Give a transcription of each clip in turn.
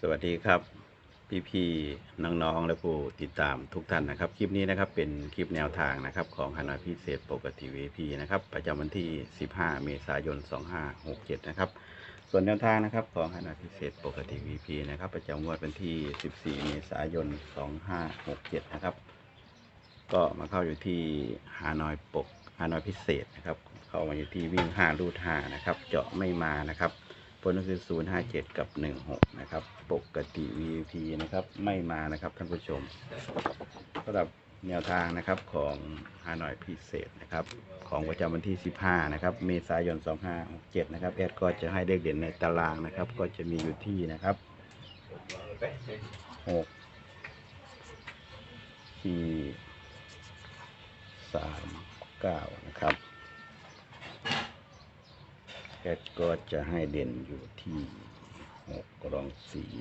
สวัสดีครับ พี่ๆน้องๆและผู้ติดตามทุกท่านนะครับ คลิปนี้นะครับเป็นคลิปแนวทางนะครับของฮานอยพิเศษปกติ VP นะครับประจำวันที่ 15 เมษายน 2567 นะครับ ส่วนแนวทางนะครับของฮานอยพิเศษปกติ VP นะครับประจำงวดวันที่ 14 เมษายน 2567 นะครับ ก็มาเข้าอยู่ที่ฮานอยปกฮานอยพิเศษนะครับ เข้ามาอยู่ที่วิ่ง 5 รูด5นะครับ เจาะไม่มานะครับ ผลก็คือ 057 กับ 16 นะครับ ปกติ VP นะครับไม่มานะครับท่านผู้ชมสำหรับแนวทางนะครับของฮานอยพิเศษนะครับของประจำวันที่ 15 นะครับเมษายน 2567 นะครับแอดก็จะให้เลขเด่นในตารางนะครับ ก็จะมีอยู่ที่นะครับ 6 4 3 9 นะครับ แอดก็จะให้เด่นอยู่ที่หกรองสี่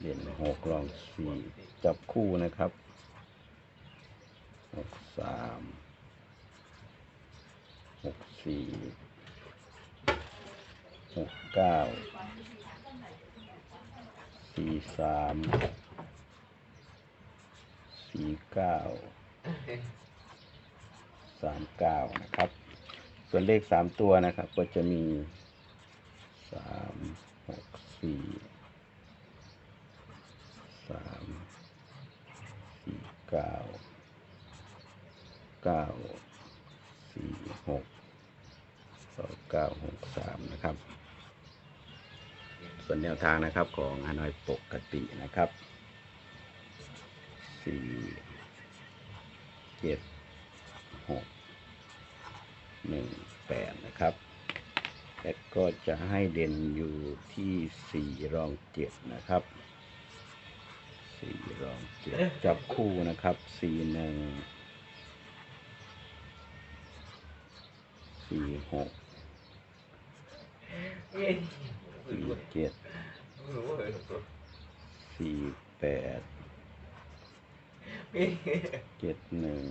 เด่นหกรองสี่จับคู่นะครับหกสามหกสี่หกเก้าสี่สามสี่เก้าสามเก้านะครับ ส่วนเลขสามตัวนะครับ ก็จะมีสามหกสี่สามสี่เก้าเก้าสี่หกสองเก้าหกสามนะครับ ส่วนแนวทางนะครับของฮานอยปกตินะครับสี่เจ็ดหก หนึ่งแปดนะครับแต่ก็จะให้เด่นอยู่ที่สี่รองเจ็ดนะครับสี่รองเจ็ดจับคู่นะครับสี่หนึ่งสี่หกสี่เจ็ดสี่แปดเจ็ดหนึ่ง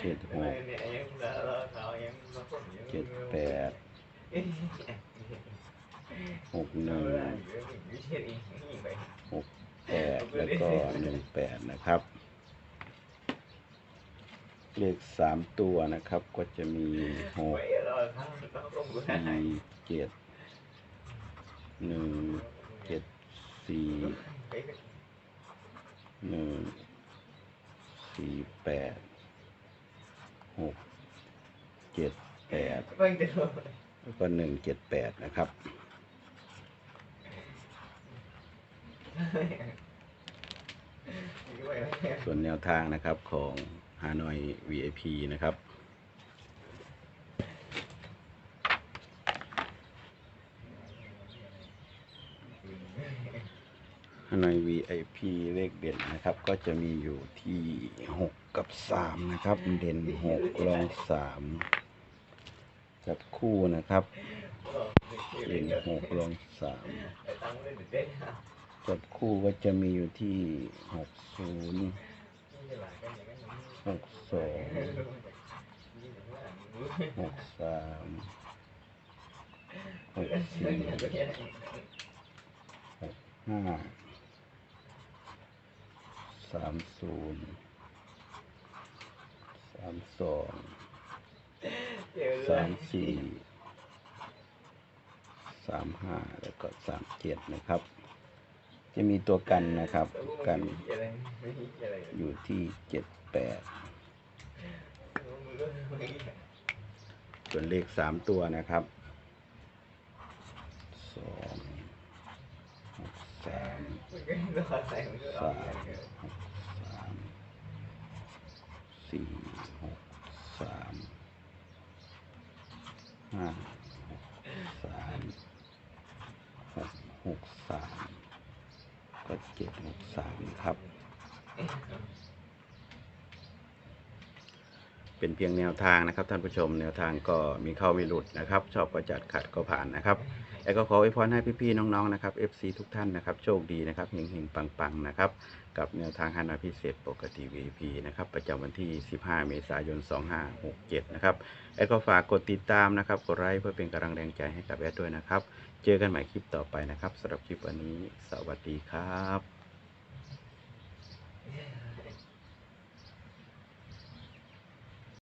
เจ็ดหกเจ็ดแปดหกหนึ่งหกแปดแล้วก็หนึ่งแปดนะครับ เลขสามตัวนะครับก็จะมีหกสี่เจ็ดหนึ่งเจ็ดสี่หนึ่งสี่แปด หกเจ็ดแปดแล้วก็หนึ่งเจ็ดแปดนะครับ ส่วนแนวทางนะครับของฮานอย VIP นะครับ ฮานอย VIP เลขเด่นนะครับ ก็จะมีอยู่ที่หกกับสามนะครับ เด่นหกรองสามจับคู่นะครับ เด่นหกรองสามจับคู่ก็จะมีอยู่ที่หกศูนย์หก สามศูนย์สามสองสามสี่สามห้าแล้วก็สามเจ็ดนะครับ จะมีตัวกันนะครับ กันอยู่ที่เจ็ดแปดส่วนเลขสามตัวนะครับสองสามสามหกสาม สี่หกสามห้าหกสามหกหกสามก็เจ็ดหกสามครับ เป็นเพียงแนวทางนะครับ ท่านผู้ชมแนวทางก็มีเข้าวิรุษนะครับ ชอบก็จัดขัดก็ผ่านนะครับแอแต่ก็ขออวยพรให้พี่ๆน้องๆนะครับ FC ทุกท่านนะครับ โชคดีนะครับเฮงๆปังๆนะครับกับแนวทางฮานอยพิเศษปกติ VP นะครับประจำวันที่ 15 เมษายน 2567 นะครับแอดก็ฝากกดติดตามนะครับกดไลค์เพื่อเป็นกำลังแรงใจให้กับแอดด้วยนะครับ เจอกันใหม่คลิปต่อไปนะครับสำหรับคลิปวันนี้ สวัสดีครับ